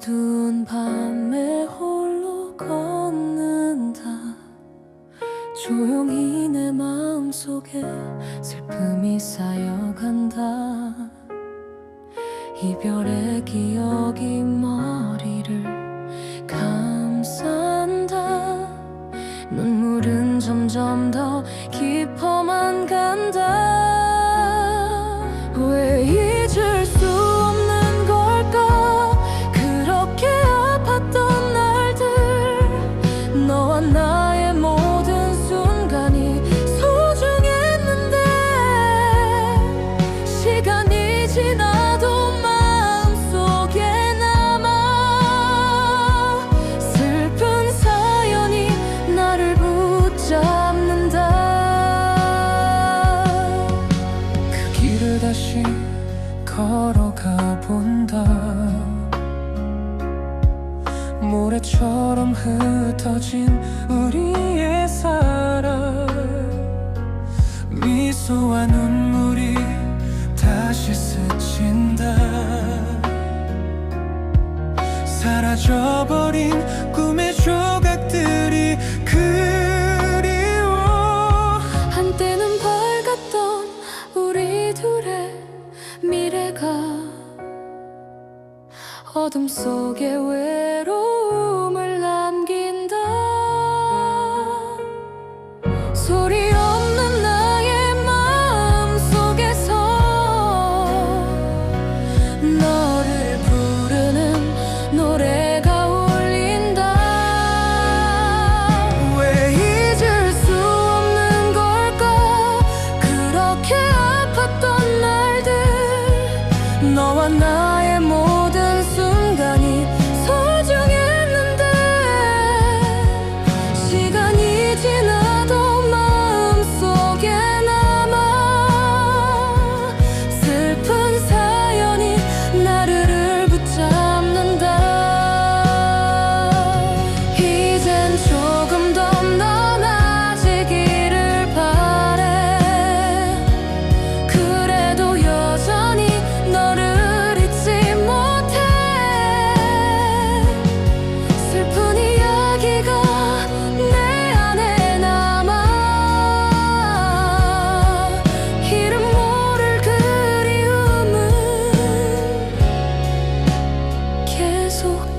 어두운 밤에 홀로 걷는다. 조용히 내 마음속에 슬픔이 쌓여간다. 이별의 기억이 머리를 지나도 마음속에 남아 슬픈 사연이 나를 붙잡는다. 그 길을 다시 걸어가 본다. 모래처럼 흩어진 우리의 사랑. 미소와 다시 스친다. 사라져버린 꿈의 조각들이 그리워. 한때는 밝았던 우리 둘의 미래가 어둠 속에 외로움 No. sourd